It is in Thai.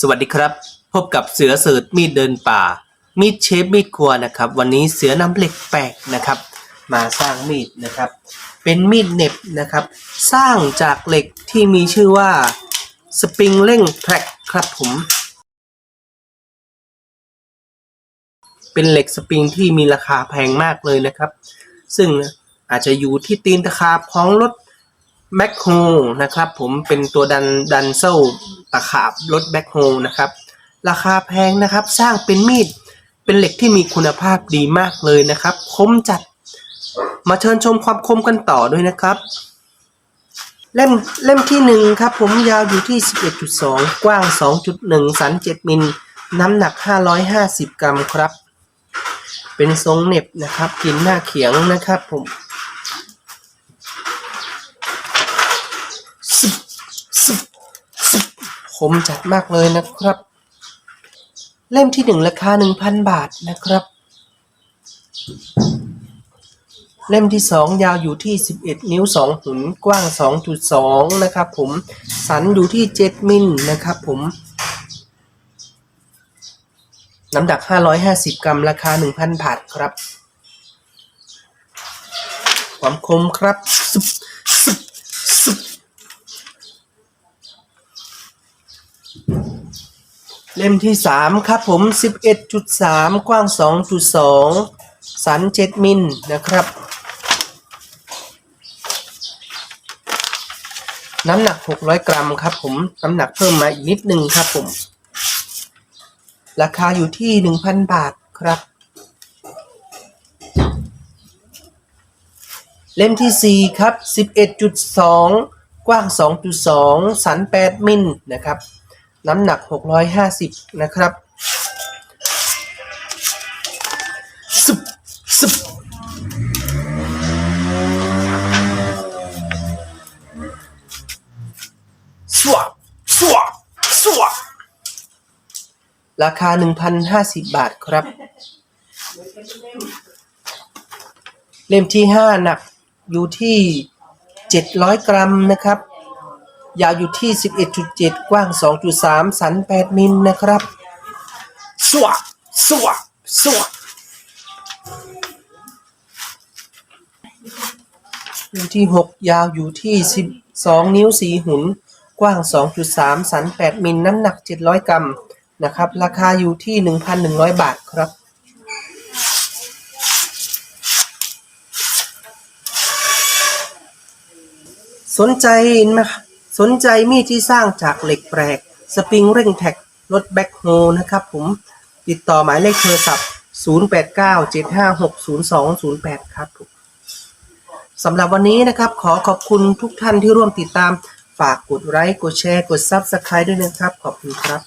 สวัสดีครับ พบกับเสือเสิร์ชมีดเดินป่า มีดเชฟมีดครัวนะครับ วันนี้เสือนำเหล็กแปลกนะครับ มาสร้างมีดนะครับ เป็นมีดเน็บนะครับ สร้างจากเหล็กที่มีชื่อว่าสปริงเร่งแทร็กครับผม เป็นเหล็กสปริงที่มีราคาแพงมากเลยนะครับ ซึ่งอาจจะอยู่ที่ตีนตะขาบของรถแบ็คโฮนะครับผมเป็นตัวดันดันโซ่ ตะขาบรถแบ็คโฮนะครับ ราคาแพงนะครับ สร้างเป็นมีด เป็นเหล็กที่มีคุณภาพดีมากเลยนะครับ คมจัด มาเชิญชมความคมกันต่อด้วยนะครับ เล่มเล่มที่หนึ่งครับ ผมยาวอยู่ที่ 11.2 กว้าง 2.1 สัน 7 มิล น้ำหนัก 550 กรัมครับ เป็นทรงเน็บนะครับ กินหน้าเขียงนะครับผม สิบสิบสิบ คมจัดมากเลยนะครับ เล่มที่หนึ่งราคาหนึ่งพันบาทนะครับ เล่มที่สองยาวอยู่ที่สิบเอ็ดนิ้วสองหุนกว้างสองจุดสองนะครับผมสันอยู่ที่เจ็ดมิลนะครับผมน้ำหนักห้าร้อยห้าสิบกรัม ราคาหนึ่งพันบาทครับ ความคมครับสุบสุบสุบ เล่มที่สามครับผม 11.3 กว้าง 2.2 สัน 7 มิลนะครับ น้ำหนัก 600 กรัมครับผม น้ำหนักเพิ่มมาอีกนิดนึงครับผม ราคาอยู่ที่ 1,000 บาทครับ เล่มที่ 4 ครับ 11.2 กว้าง 2.2 สัน 8 มิลนะครับ น้ำหนัก 650 นะครับสุบสุบสวบสวบสวบราคา 1,050 บาทครับ เล่มที่ 5 หนักอยู่ที่ 700 กรัมนะครับ ยาวอยู่ที่ 11.7 กว้าง 2.3 สัน 8 มิลนะครับ สวะสวะสวะเล่มที่ 6 ยาวอยู่ที่ 12 นิ้ว 4 หุน กว้าง 2.3 สัน 8 มิล น้ำหนัก 700 กรัม นะครับ ราคาอยู่ที่ 1,100 บาทครับสนใจนะ สนใจมีดที่สร้างจากเหล็กแปลก สปริงเร่งแท็กรถแบ็คโฮนะครับผม ติดต่อหมายเลขโทรศัพท์ 0897560208 ครับผมสำหรับวันนี้นะครับ ขอขอบคุณทุกท่านที่ร่วมติดตาม ฝากกดไลค์ กดแชร์ กด Subscribe ด้วยนะครับ ขอบคุณครับ